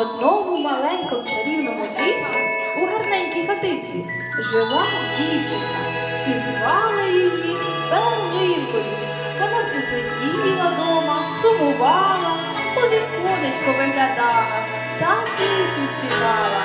одному маленькому чарівному лісі у гарненькій хатиці жила дівчинка і звали її Перлинкою. Вона все сиділа вдома, сумувала, у віконечко виглядала та пісню співала.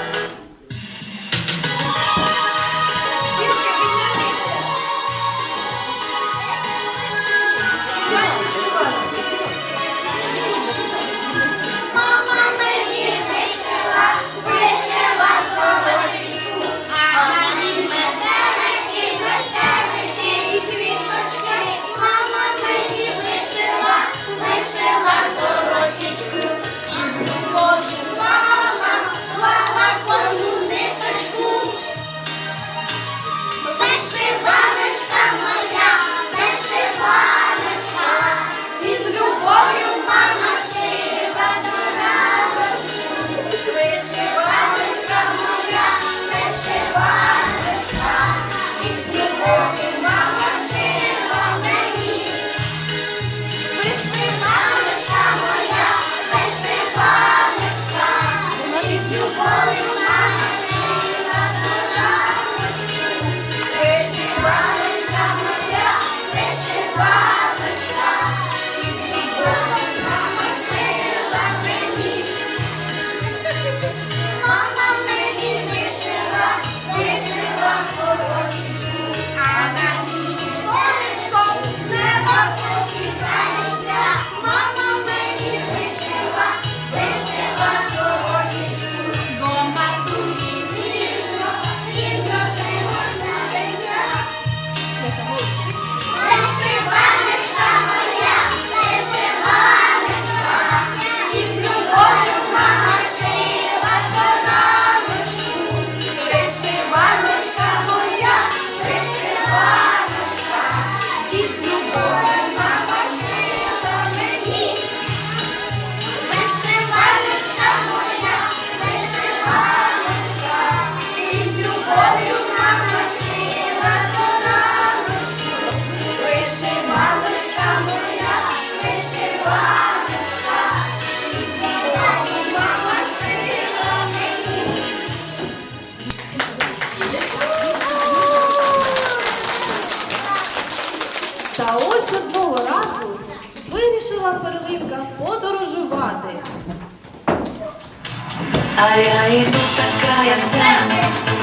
А я иду такая вся.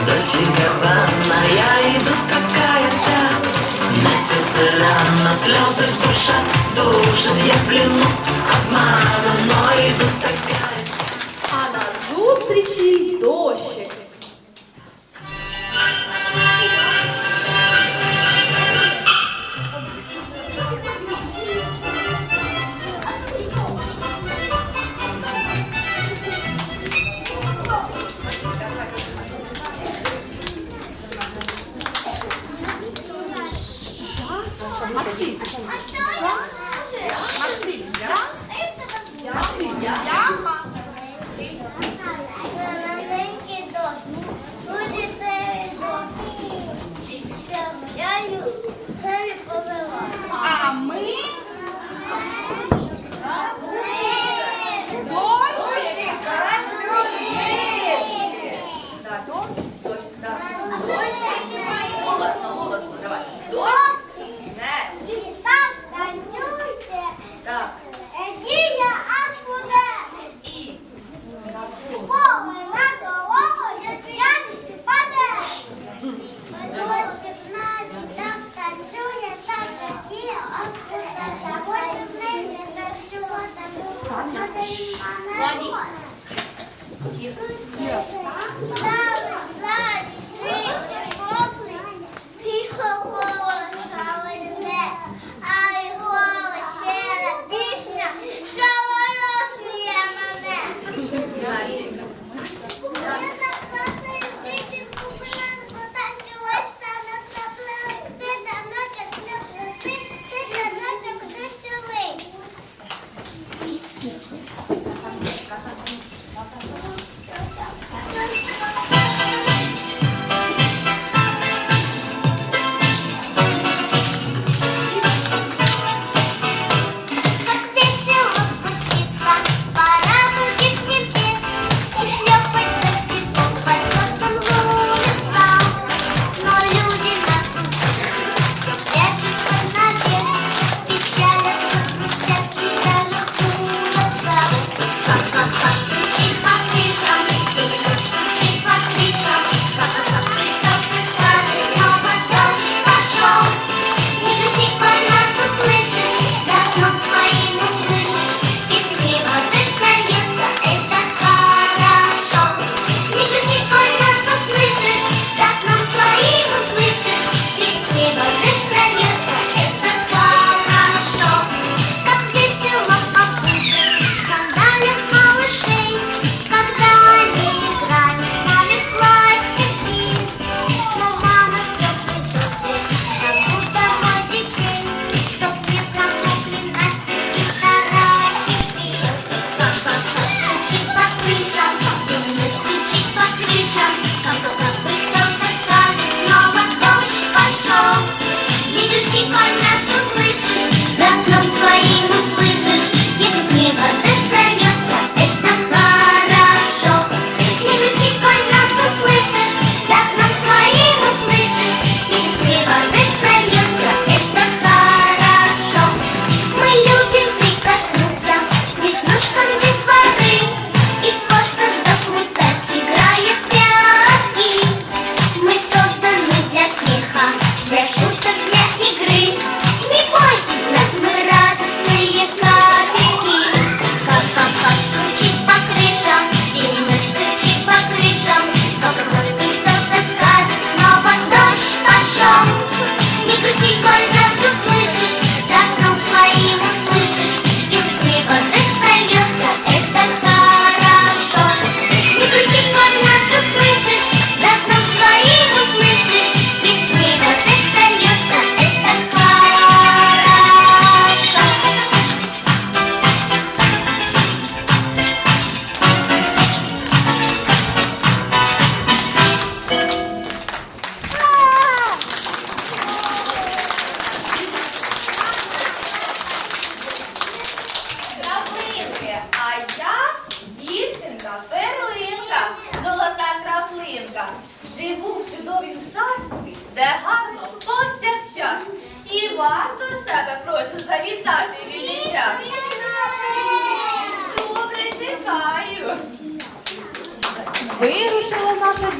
Вдоль Чигаба я иду такая вся. На сердце рана, слезы душат, душит Я в плену обманом, но иду такая Merci.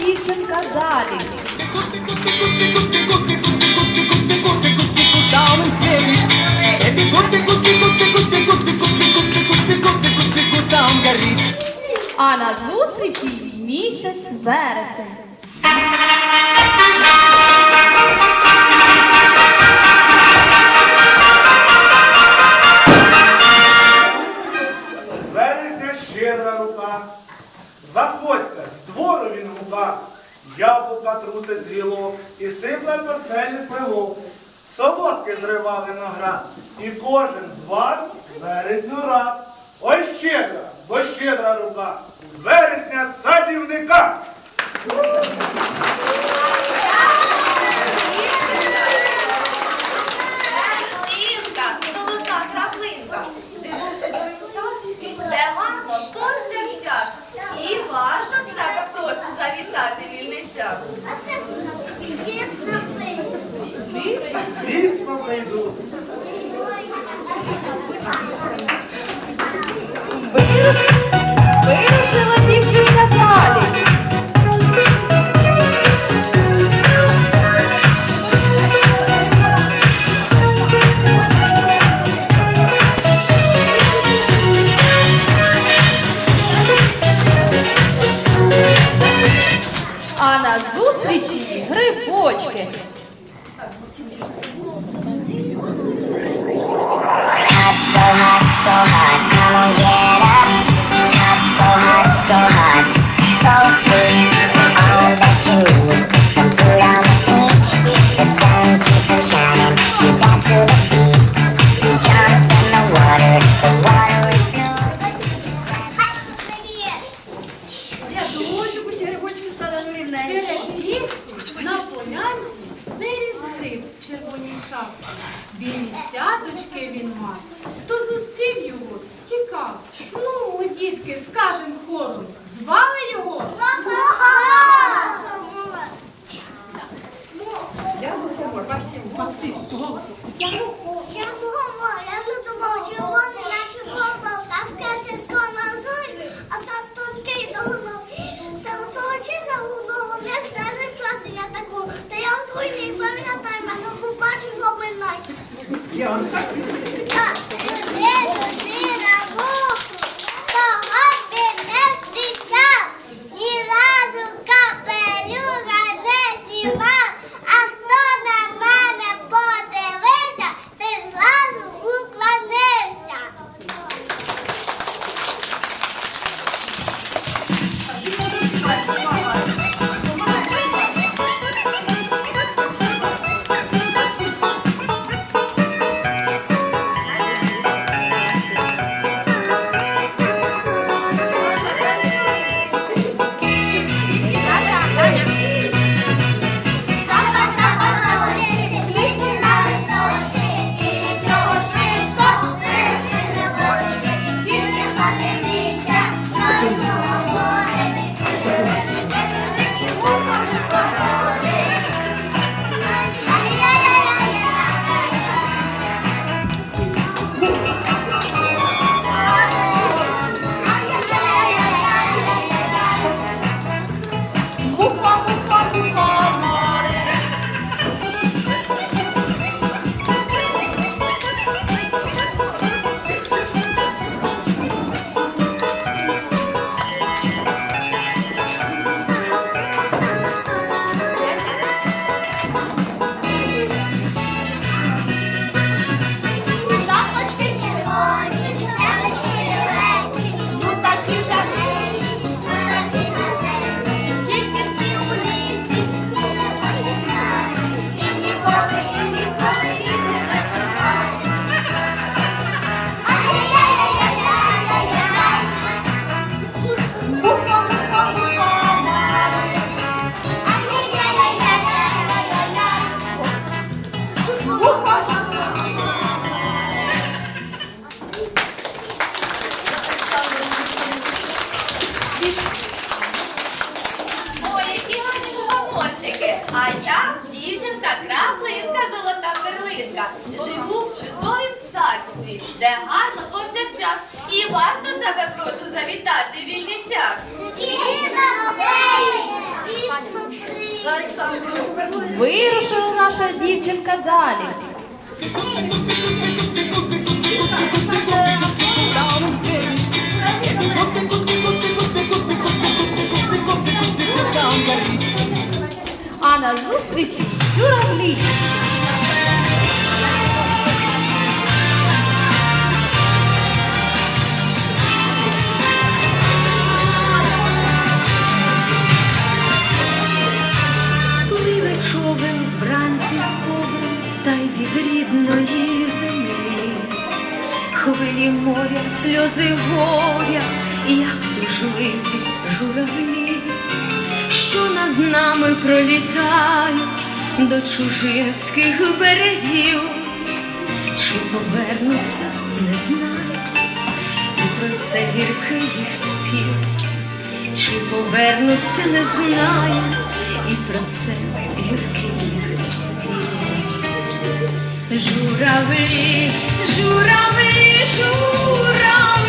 дівчинка далі. А на зустрічі місяць вересень. яблука трусить з і сипле портфелі з пивок. Солодки зривав виноград, і кожен з вас вересню рад. Ой щедра, бо щедра рука, вересня садівника. харітати вільний час. А це звісно вийду. Звісно? Звісно вийду. Thank you. хором. Ой, які гарні гамончики. А я дівчинка, краплинка, золота перлинка. Живу в чудовім царстві, де гарно повсякчас. І вас до себе прошу завітати вільний час. Вирушила наша дівчинка далі. А на зустрічі журавлі. Пливе човен вранці ковен, та й від рідної землі. Хвилі моря, сльози горя, як тужливі журавлі, що над нами пролітають до чужинських берегів, чи повернуться, не знаю, і про це гіркий їх спів. Чи повернуться, не знаю, і про це гіркий їх спів. Журавлі, журавлі, журавлі,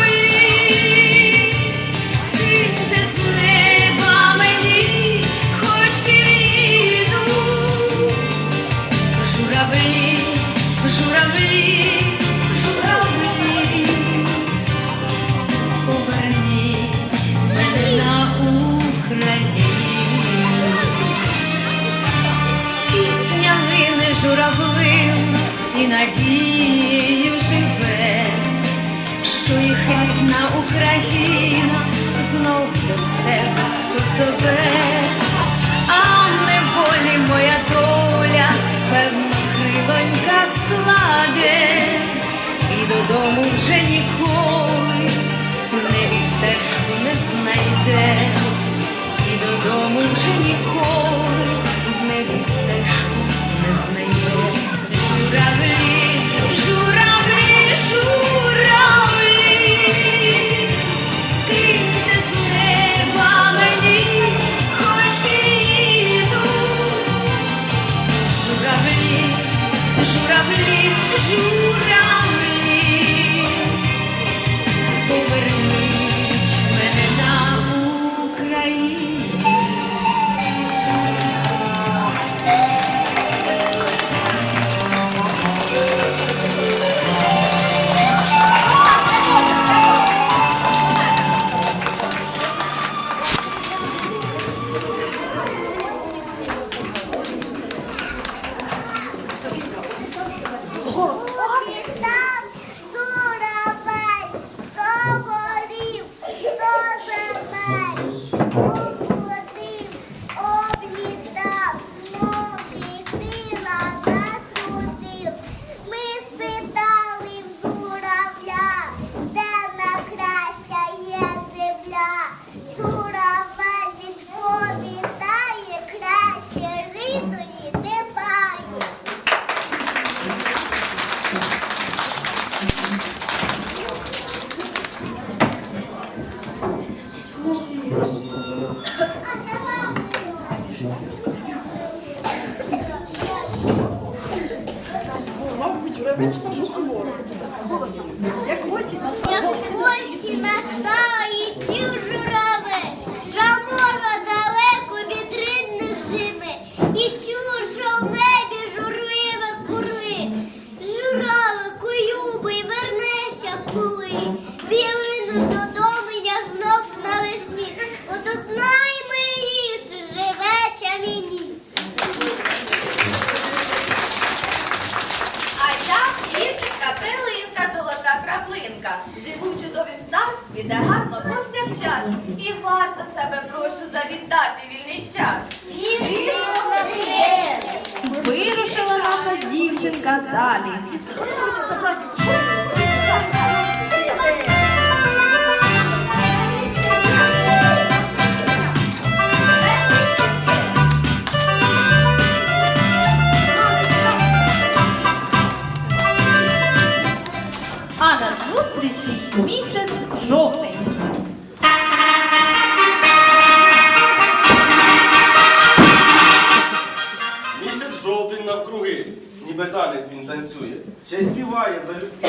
танець він танцює, ще й співає за залюбки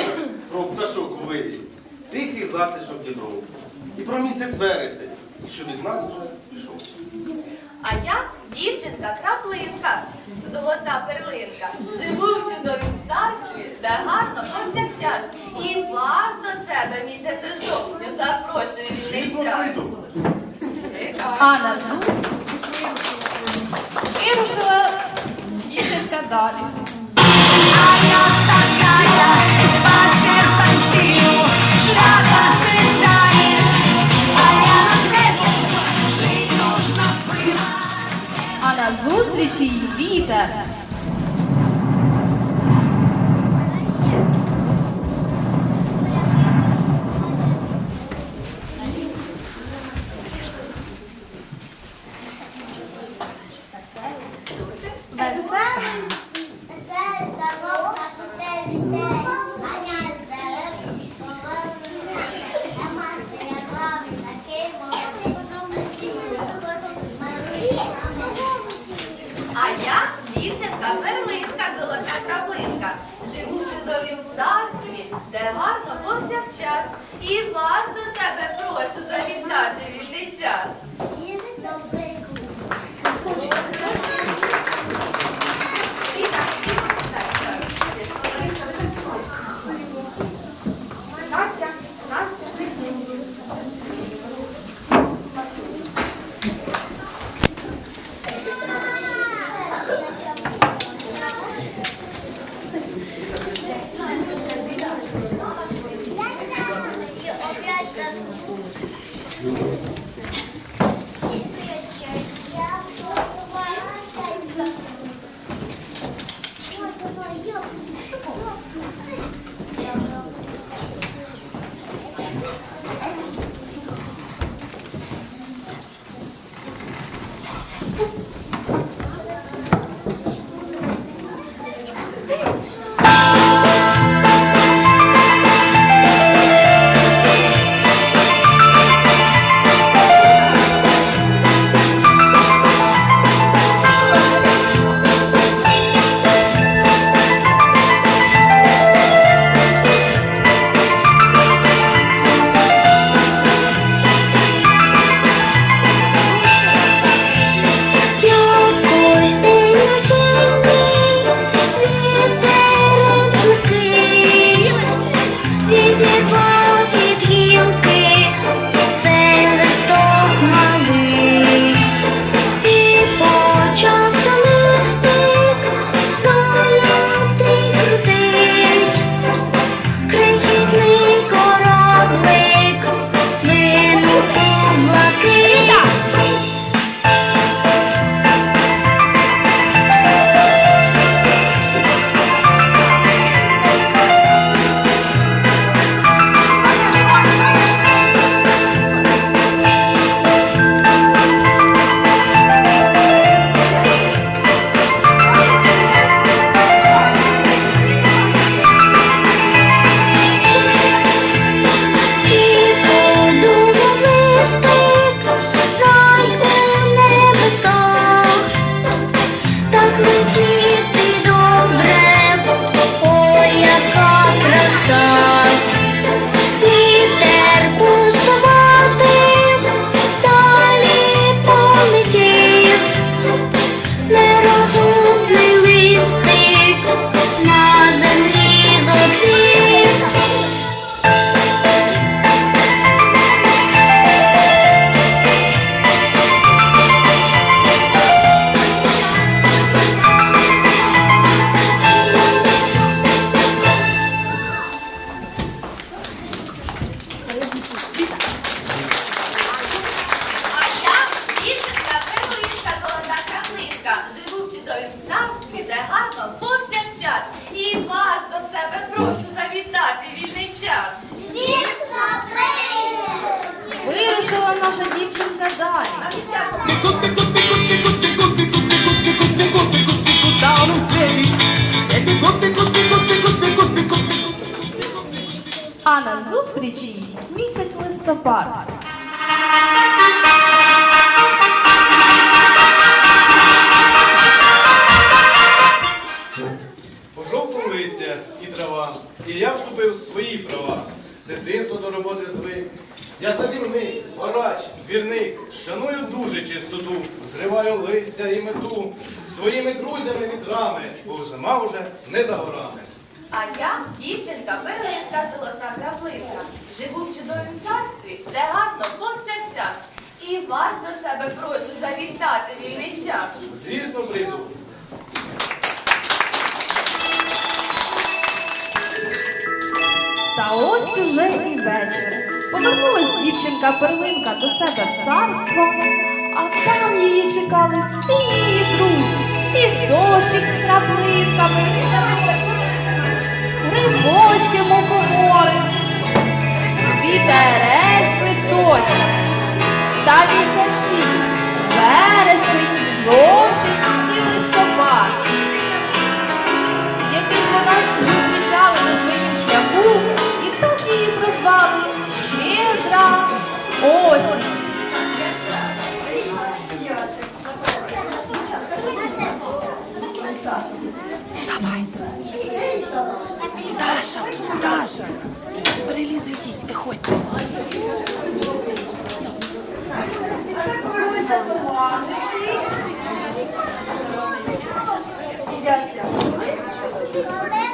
про пташок у виді. Тихий затишок дібров. І про місяць вересень, що від нас вже пішов. А я дівчинка краплинка, золота перлинка. Живу в чудовім царстві, де гарно повсякчас. І вас до себе місяця жовтня запрошую вільний ну, час. А на зустріч вирушила дівчинка далі. А на зустрічі вітер. Чистоту, зриваю листя і мету своїми друзями вітрами, бо зима вже не за горами. А я дівчинка, перлинка, золота краплинка. Живу в чудовім царстві, де гарно повсякчас. І вас до себе прошу завітати вільний час. Звісно, прийду. Та ось уже і вечір. Повернулась дівчинка перлинка до себе в царство, а там її чекали всі її друзі. І дощик з Amen.